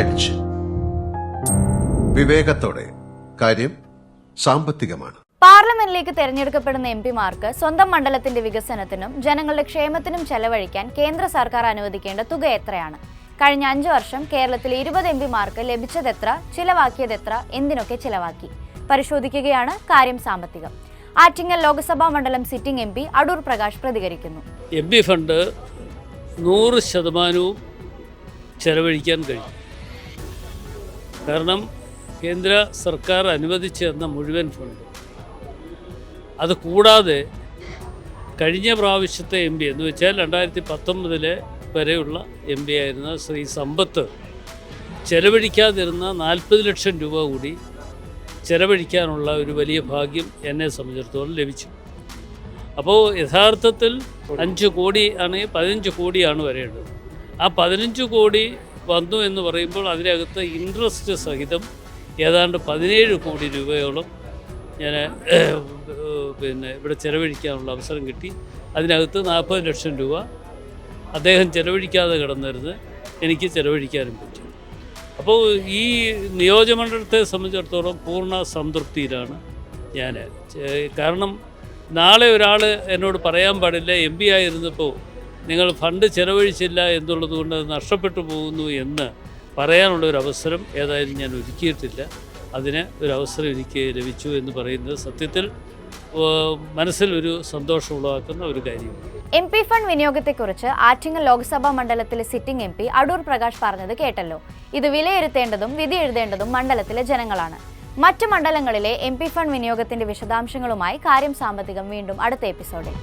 Edge വിവേകത്തോടെ. കാര്യം സാമ്പത്തികമാണ്. പാർലമെന്റിലേക്ക് തെരഞ്ഞെടുക്കപ്പെടുന്ന M പിമാർക്ക് സ്വന്തം മണ്ഡലത്തിന്റെ വികസനത്തിനും ജനങ്ങളുടെ ക്ഷേമത്തിനും ചെലവഴിക്കാൻ കേന്ദ്ര സർക്കാർ അനുവദിക്കേണ്ട തുക എത്രയാണ്? കഴിഞ്ഞ അഞ്ചു വർഷം കേരളത്തിലെ ഇരുപത് എം പിമാർക്ക് ലഭിച്ചതെത്ര ചിലവാക്കിയതെത്ര എന്തിനൊക്കെ ചിലവാക്കി? പരിശോധിക്കുകയാണ് കാര്യം സാമ്പത്തികം. ആറ്റിങ്ങൽ ലോക്സഭാ മണ്ഡലം sitting M P Adoor Prakash പ്രതികരിക്കുന്നു. എം പി ഫണ്ട് നൂറ് ശതമാനവും ചെലവഴിക്കാൻ കഴിയും. കാരണം കേന്ദ്ര സർക്കാർ അനുവദിച്ചു തന്ന മുഴുവൻ ഫണ്ട്. അത് കൂടാതെ കഴിഞ്ഞ പ്രാവശ്യത്തെ എം പി എന്ന് വെച്ചാൽ രണ്ടായിരത്തി പത്തൊമ്പതിലെ വരെയുള്ള എം പി ആയിരുന്ന ശ്രീ സമ്പത്ത് ചെലവഴിക്കാതിരുന്ന നാൽപ്പത് ലക്ഷം രൂപ കൂടി ചെലവഴിക്കാനുള്ള ഒരു വലിയ ഭാഗ്യം എന്നെ സംബന്ധിച്ചിടത്തോളം ലഭിച്ചു. അപ്പോൾ യഥാർത്ഥത്തിൽ അഞ്ച് കോടി ആണെങ്കിൽ പതിനഞ്ച് കോടിയാണ് വരേണ്ടത്. ആ പതിനഞ്ച് കോടി വന്നു എന്ന് പറയുമ്പോൾ അതിനകത്ത് ഇൻട്രസ്റ്റ് സഹിതം ഏതാണ്ട് പതിനേഴ് കോടി രൂപയോളം ഞാൻ പിന്നെ ഇവിടെ ചെലവഴിക്കാനുള്ള അവസരം കിട്ടി. അതിനകത്ത് നാൽപ്പത് ലക്ഷം രൂപ അദ്ദേഹം ചെലവഴിക്കാതെ കിടന്നിരുന്ന് എനിക്ക് ചെലവഴിക്കാനും പറ്റി. അപ്പോൾ ഈ നിയോജകമണ്ഡലത്തെ സംബന്ധിച്ചിടത്തോളം പൂർണ സംതൃപ്തിയിലാണ് ഞാൻ. കാരണം നാളെ ഒരാൾ എന്നോട് പറയാൻ പാടില്ല എം പി ആയിരുന്നപ്പോൾ നിങ്ങൾ ഫണ്ട് ചെലവഴിച്ചില്ല എന്നുള്ളത് കൊണ്ട് അത് നഷ്ടപ്പെട്ടു പോകുന്നു എന്ന് പറയാനുള്ള ഒരു അവസരം ഏതായാലും ഞാൻ ഒരുക്കിയിട്ടില്ല. അതിന് ഒരു അവസരം എനിക്ക് ലഭിച്ചു എന്ന് പറയുന്നത് സത്യത്തിൽ മനസ്സിൽ ഒരു സന്തോഷം ഉളവാക്കുന്ന ഒരു കാര്യമാണ്. എം പി ഫണ്ട് വിനിയോഗത്തെക്കുറിച്ച് ആറ്റിങ്ങൽ ലോക്സഭാ മണ്ഡലത്തിലെ sitting M P Adoor Prakash പറഞ്ഞത് കേട്ടല്ലോ. ഇത് വിലയിരുത്തേണ്ടതും വിധി എഴുതേണ്ടതും മണ്ഡലത്തിലെ ജനങ്ങളാണ്. മറ്റ് മണ്ഡലങ്ങളിലെ എം പി ഫണ്ട് വിനിയോഗത്തിന്റെ വിശദാംശങ്ങളുമായി കാര്യം സാമ്പത്തികം വീണ്ടും അടുത്ത എപ്പിസോഡിൽ.